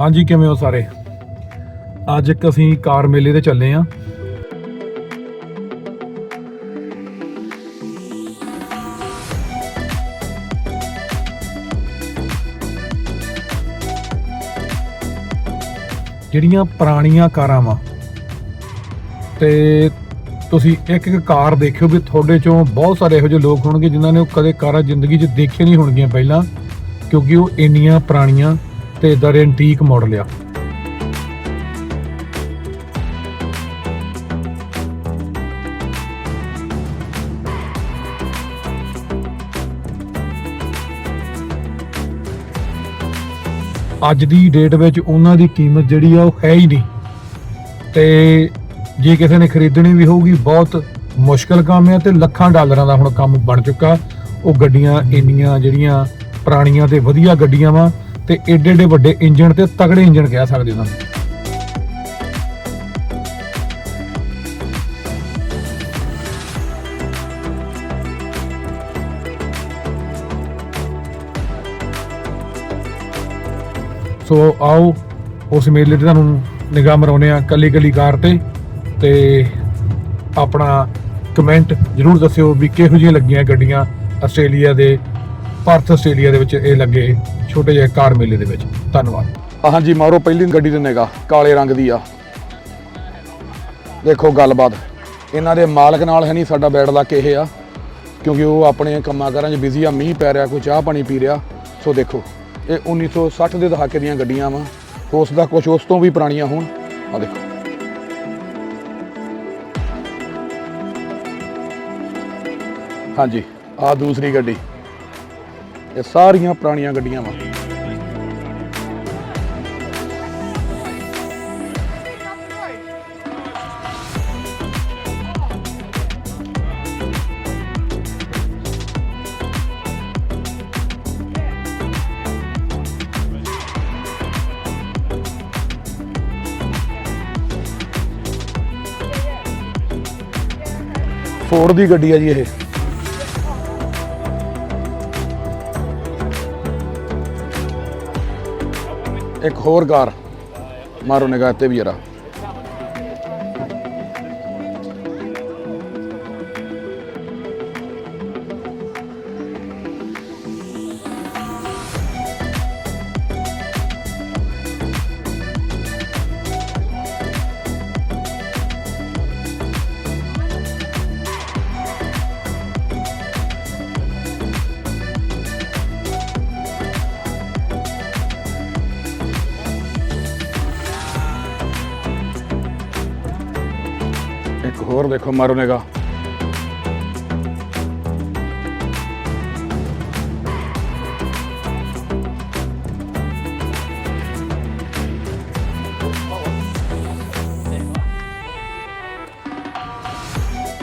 ਹਾਂਜੀ, ਕਿਵੇਂ ਹੋ ਸਾਰੇ? ਅੱਜ ਇੱਕ ਅਸੀਂ ਕਾਰ ਮੇਲੇ ਤੇ ਚੱਲੇ ਆਂ। ਜਿਹੜੀਆਂ ਪੁਰਾਣੀਆਂ ਕਾਰਾਂ ਵਾ, ਤੇ ਤੁਸੀਂ ਇੱਕ ਇੱਕ ਕਾਰ ਦੇਖਿਓ ਵੀ ਤੁਹਾਡੇ ਚੋਂ ਬਹੁਤ ਸਾਰੇ ਇਹੋ ਜਿਹੇ ਲੋਕ ਹੋਣਗੇ ਜਿਨ੍ਹਾਂ ਨੇ ਉਹ ਕਦੇ ਕਾਰਾਂ ਜ਼ਿੰਦਗੀ 'ਚ ਦੇਖੀਆਂ ਨਹੀਂ ਹੋਣਗੀਆਂ ਪਹਿਲਾਂ, ਕਿਉਂਕਿ ਉਹ ਇੰਨੀਆਂ ਪੁਰਾਣੀਆਂ ਤੇ ਇਦਾਂ ਦੇ ਐਂਟੀਕ ਮਾਡਲ ਆ। ਅੱਜ ਦੀ ਡੇਟ ਵਿੱਚ ਉਹਨਾਂ ਦੀ ਕੀਮਤ ਜਿਹੜੀ ਆ ਉਹ ਹੈ ਹੀ ਨਹੀਂ। ਤੇ ਜੇ ਕਿਸੇ ਨੇ ਖਰੀਦਣੀ ਵੀ ਹੋਊਗੀ, ਬਹੁਤ ਮੁਸ਼ਕਲ ਕੰਮ ਹੈ ਤੇ ਲੱਖਾਂ ਡਾਲਰਾਂ ਦਾ ਹੁਣ ਕੰਮ ਬਣ ਚੁੱਕਾ। ਉਹ ਗੱਡੀਆਂ ਇੰਨੀਆਂ ਜਿਹੜੀਆਂ ਪੁਰਾਣੀਆਂ ਤੇ ਵਧੀਆ ਗੱਡੀਆਂ ਵਾ ਤੇ ਏਡੇ ਏਡੇ ਵੱਡੇ ਇੰਜਣ ਤੇ ਤਗੜੇ ਇੰਜਣ ਕਹਿ ਸਕਦੇ ਉਹਨਾਂ ਨੂੰ ਸੋ ਆਓ, ਉਸ ਮੇਲੇ ਤੇ ਤੁਹਾਨੂੰ ਨਿਗਾਹ ਮਰਾਉਨੇ ਆ ਕੱਲੀ ਕੱਲੀ ਕਾਰ ਤੇ ਤੇ ਆਪਣਾ ਕਮੈਂਟ ਜਰੂਰ ਦੱਸਿਓ ਵੀ ਕਿਹੋ ਜਿਹੀਆਂ ਲੱਗੀਆਂ ਗੱਡੀਆਂ ਆਸਟ੍ਰੇਲੀਆ ਦੇ ਭਾਰਤ ਆਸਟ੍ਰੇਲੀਆ ਦੇ ਵਿੱਚ ਇਹ ਲੱਗੇ ਛੋਟੇ ਜਿਹੇ ਕਾਰ ਮੇਲੇ ਦੇ ਵਿੱਚ। ਧੰਨਵਾਦ। ਹਾਂਜੀ, ਮਾਰੋ ਪਹਿਲੀ ਗੱਡੀ ਦੇ ਨਿਗਾ, ਕਾਲੇ ਰੰਗ ਦੀ ਆ। ਦੇਖੋ ਗੱਲਬਾਤ। ਇਹਨਾਂ ਦੇ ਮਾਲਕ ਨਾਲ ਹੈ ਨਹੀਂ ਸਾਡਾ ਬੈਡ ਲੱਕ ਇਹ ਆ, ਕਿਉਂਕਿ ਉਹ ਆਪਣੇ ਕੰਮਾਂ ਕਾਰਾਂ 'ਚ ਬਿਜ਼ੀ ਆ, ਮੀਂਹ ਪੈ ਰਿਹਾ, ਕੋਈ ਚਾਹ ਪਾਣੀ ਪੀ ਰਿਹਾ। ਸੋ ਦੇਖੋ, ਇਹ 1960 ਦੇ ਦਹਾਕੇ ਦੀਆਂ ਗੱਡੀਆਂ ਵਾ। ਹੋ ਸਕਦਾ ਕੁਝ ਉਸ ਤੋਂ ਵੀ ਪੁਰਾਣੀਆਂ ਹੋਣ। ਆ ਦੇਖੋ। ਹਾਂਜੀ ਆ ਦੂਸਰੀ ਗੱਡੀ। ਇਹ ਸਾਰੀਆਂ ਪੁਰਾਣੀਆਂ ਗੱਡੀਆਂ ਵਾ। ਫੋਰਡ ਦੀ ਗੱਡੀ ਆ ਜੀ ਇਹ। ਇੱਕ ਹੋਰ ਕਾਰ ਮਾਰੋ ਨਿਗਾਹ ਤੇ ਵੀ ਜਰਾ। ਹੋਰ ਦੇਖੋ ਮਾਰੋ ਨਿਗਾਹ।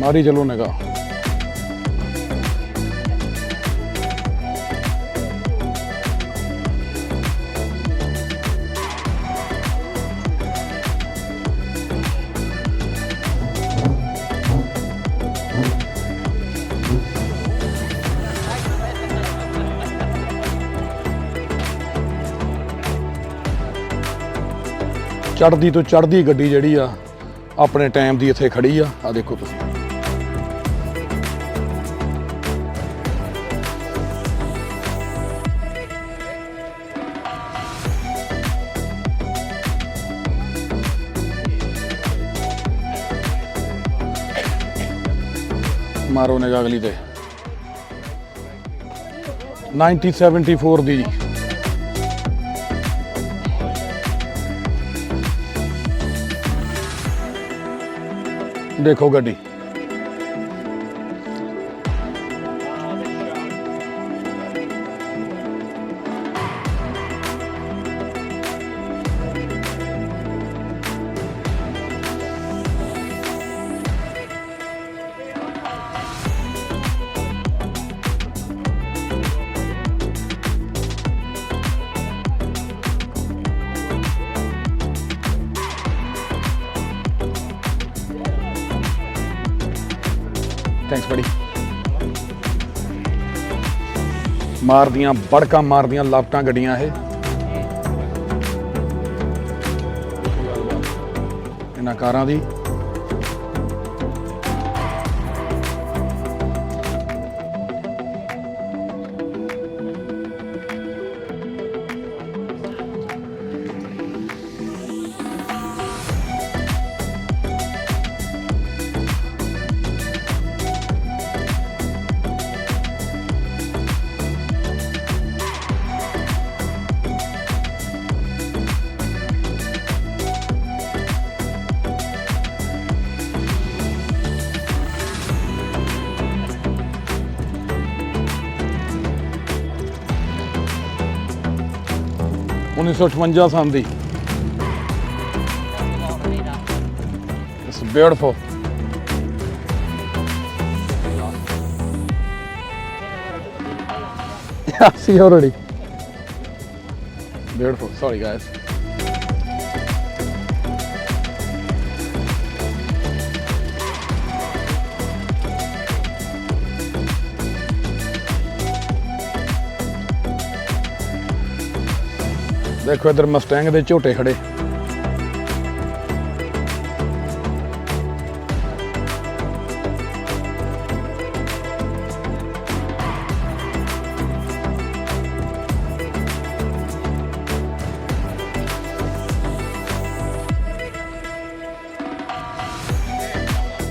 ਮਾਰੀ ਚਲੋ ਨਿਗਾਹ। ਚੜਦੀ ਤੋਂ ਚੜਦੀ ਗੱਡੀ ਜਿਹੜੀ ਆ, ਆਪਣੇ ਟਾਈਮ ਦੀ ਇੱਥੇ ਖੜੀ ਆ। ਆ ਦੇਖੋ ਤੁਸੀਂ। ਮਾਰੋ ਨੇ ਅਗਲੀ ਤੇ। 1974 ਦੀ ਦੇਖੋ ਗੱਡੀ। ਥੈਂਕਸ ਬੜੀ ਮਾਰਦੀਆਂ ਬੜਕਾਂ ਮਾਰਦੀਆਂ ਲਾਪਟਾਂ ਗੱਡੀਆਂ ਇਹ। ਇਹਨਾਂ ਕਾਰਾਂ ਦੀ। ਉੱਨੀ ਸੌ ਅਠਵੰਜਾ ਸੰਨ ਦੀ it's beautiful I see already. Beautiful. Sorry, guys. ਦੇਖੋ ਇਧਰ ਮਸਟੈਂਗ ਦੇ ਝੋਟੇ ਖੜੇ।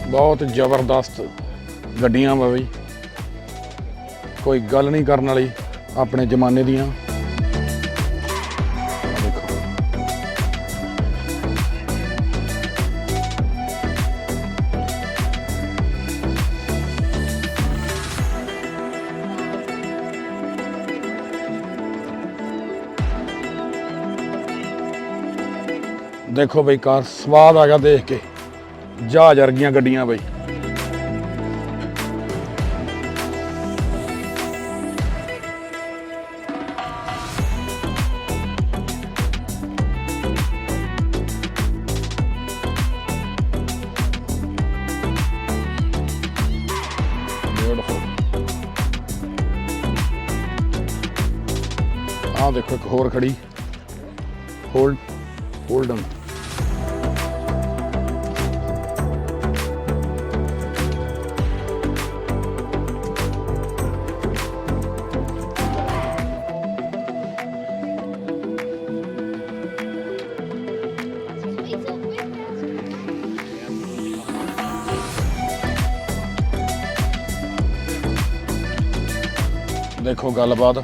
ਬਹੁਤ ਜ਼ਬਰਦਸਤ ਗੱਡੀਆਂ ਵਾ ਬਈ। ਕੋਈ ਗੱਲ ਨਹੀਂ ਕਰਨ ਵਾਲੀ ਆਪਣੇ ਜ਼ਮਾਨੇ ਦੀਆਂ। ਦੇਖੋ ਬਈ ਕਾਰ, ਸਵਾਦ ਆ ਗਿਆ ਦੇਖ ਕੇ। ਜਹਾਜ਼ ਵਰਗੀਆਂ ਗੱਡੀਆਂ ਬਈ। ਬਿਊਟੀਫੁਲ ਆਹ ਦੇਖੋ ਇੱਕ ਹੋਰ ਖੜੀ। ਹੋਲਡ ਹੋਲਡਨ ਦੇਖੋ ਗੱਲਬਾਤ।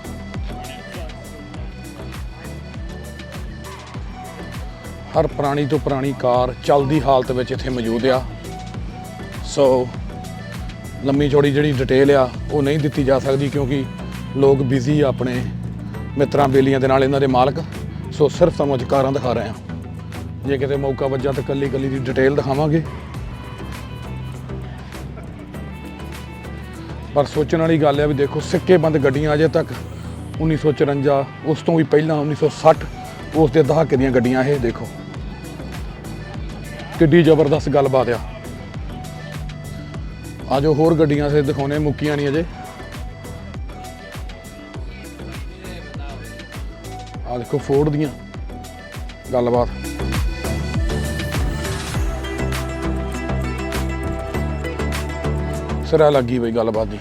ਹਰ ਪੁਰਾਣੀ ਤੋਂ ਪੁਰਾਣੀ ਕਾਰ ਚੱਲਦੀ ਹਾਲਤ ਵਿੱਚ ਇੱਥੇ ਮੌਜੂਦ ਆ। ਸੋ ਲੰਮੀ ਚੌੜੀ ਜਿਹੜੀ ਡਿਟੇਲ ਆ, ਉਹ ਨਹੀਂ ਦਿੱਤੀ ਜਾ ਸਕਦੀ ਕਿਉਂਕਿ ਲੋਕ ਬਿਜ਼ੀ ਆ ਆਪਣੇ ਮਿੱਤਰਾਂ ਬੇਲੀਆਂ ਦੇ ਨਾਲ ਇਹਨਾਂ ਦੇ ਮਾਲਕ। ਸੋ ਸਿਰਫ ਤੁਹਾਨੂੰ ਅੱਜ ਕਾਰਾਂ ਦਿਖਾ ਰਹੇ ਆ ਜੇ ਕਿਤੇ ਮੌਕਾ ਵੱਜਾ ਤਾਂ ਕੱਲੀ ਕੱਲੀ ਦੀ ਡਿਟੇਲ ਦਿਖਾਵਾਂਗੇ। ਪਰ ਸੋਚਣ ਵਾਲੀ ਗੱਲ ਹੈ ਵੀ ਦੇਖੋ ਸਿੱਕੇਬੰਦ ਗੱਡੀਆਂ ਅਜੇ ਤੱਕ 1954 ਉਸ ਤੋਂ ਵੀ ਪਹਿਲਾਂ 1960 ਉਸ ਦੇ ਦਹਾਕੇ ਦੀਆਂ ਗੱਡੀਆਂ ਇਹ ਦੇਖੋ। ਕਿੱਡੀ ਜ਼ਬਰਦਸਤ ਗੱਲਬਾਤ ਆ। ਆਜੋ ਹੋਰ ਗੱਡੀਆਂ ਸੇ ਦਿਖਾਉਣੇ, ਮੁੱਕੀਆਂ ਨਹੀਂ ਅਜੇ। ਆ ਦੇਖੋ ਫੋਰਡ ਦੀਆਂ ਗੱਲਬਾਤ। ਸਿਰਾ ਲੱਗੀ ਬਈ ਗੱਲਬਾਤ ਦੀ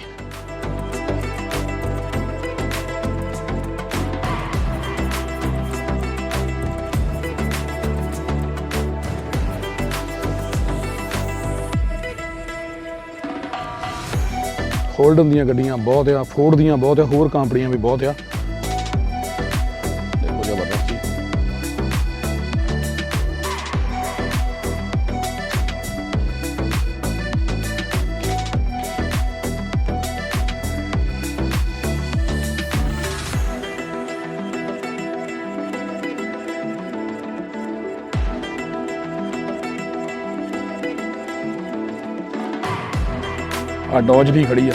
ਹੋਲਡਨ ਦੀਆਂ ਗੱਡੀਆਂ ਬਹੁਤ ਆ ਫੋਰਡ ਦੀਆਂ ਬਹੁਤ ਆ, ਹੋਰ ਕੰਪਨੀਆਂ ਵੀ ਬਹੁਤ ਆ। ਆ ਡੌਜ ਦੀ ਖੜੀ ਆ।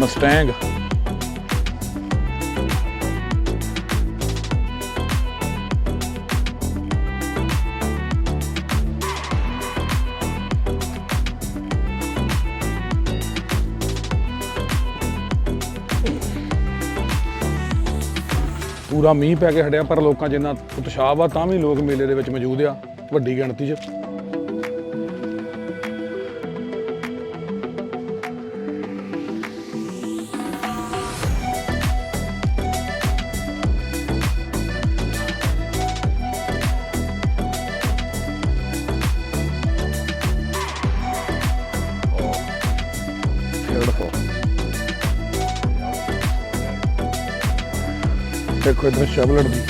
ਮਸਟੈਂਗ ਪੂਰਾ ਮੀਂਹ ਪੈ ਕੇ ਹਟਿਆ, ਪਰ ਲੋਕਾਂ 'ਚ ਇੰਨਾ ਉਤਸ਼ਾਹ ਵਾ, ਤਾਂ ਵੀ ਲੋਕ ਮੇਲੇ ਦੇ ਵਿੱਚ ਮੌਜੂਦ ਆ ਵੱਡੀ ਗਿਣਤੀ 'ਚ। ਦੇਖੋ ਇਧਰ ਸ਼ਬਲੜ ਦੀ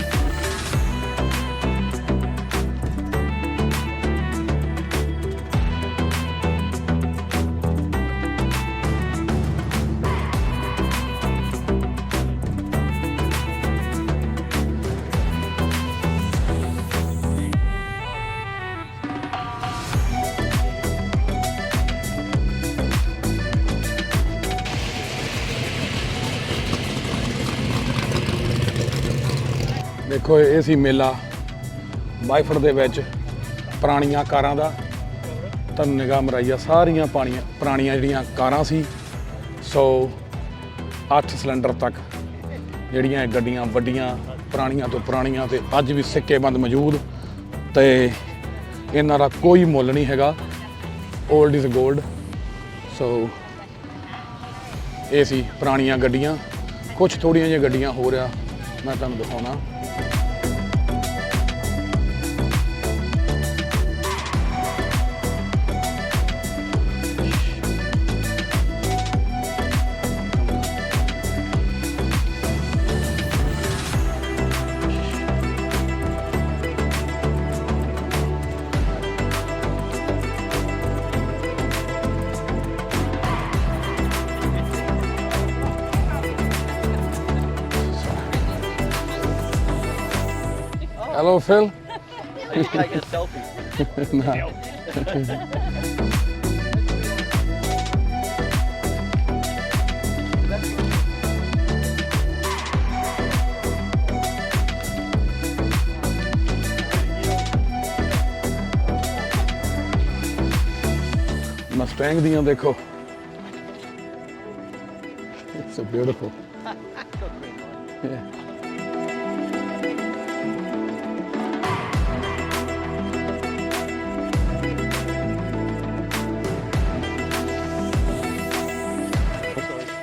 ਦੇਖੋ, ਇਹ ਸੀ ਮੇਲਾ। ਬਾਈਫੜ ਦੇ ਵਿੱਚ ਪੁਰਾਣੀਆਂ ਕਾਰਾਂ ਦਾ। ਤੁਹਾਨੂੰ ਨਿਗਾਹ ਮਰਾਈਆ, ਸਾਰੀਆਂ ਪਾਣੀਆਂ, ਪੁਰਾਣੀਆਂ ਜਿਹੜੀਆਂ ਕਾਰਾਂ ਸੀ, ਸੋ 8 ਸਿਲੰਡਰ ਤੱਕ ਜਿਹੜੀਆਂ ਗੱਡੀਆਂ ਵੱਡੀਆਂ, ਪੁਰਾਣੀਆਂ ਤੋਂ ਪੁਰਾਣੀਆਂ ਤੇ ਅੱਜ ਵੀ ਸਿੱਕੇਬੰਦ ਮੌਜੂਦ ਤੇ ਇਹਨਾਂ ਦਾ ਕੋਈ ਮੁੱਲ ਨਹੀਂ ਹੈਗਾ। 올ਡ ਇਜ਼ 골ਡ ਸੋ ਇਹ ਸੀ ਪੁਰਾਣੀਆਂ ਗੱਡੀਆਂ। ਕੁਝ ਥੋੜੀਆਂ ਜਿਹੀਆਂ ਗੱਡੀਆਂ ਹੋ ਰਿਹਾ ਮੈਂ ਤੁਹਾਨੂੰ ਦਿਖਾਉਣਾ। veel? Ik krijg een selfie. nou. It's beautiful. yeah.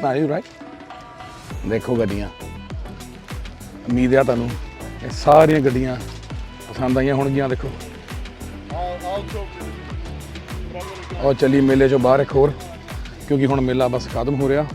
ਨਾ ਯੂ ਰਾਈਟ ਦੇਖੋ ਗੱਡੀਆਂ। ਉਮੀਦ ਆ ਤੁਹਾਨੂੰ ਇਹ ਸਾਰੀਆਂ ਗੱਡੀਆਂ ਪਸੰਦ ਆਈਆਂ ਹੋਣਗੀਆਂ, ਦੇਖੋ। ਉਹ ਚੱਲੀ ਮੇਲੇ ਚੋਂ ਬਾਹਰ ਇੱਕ ਹੋਰ, ਕਿਉਂਕਿ ਹੁਣ ਮੇਲਾ ਬਸ ਖਤਮ ਹੋ ਰਿਹਾ।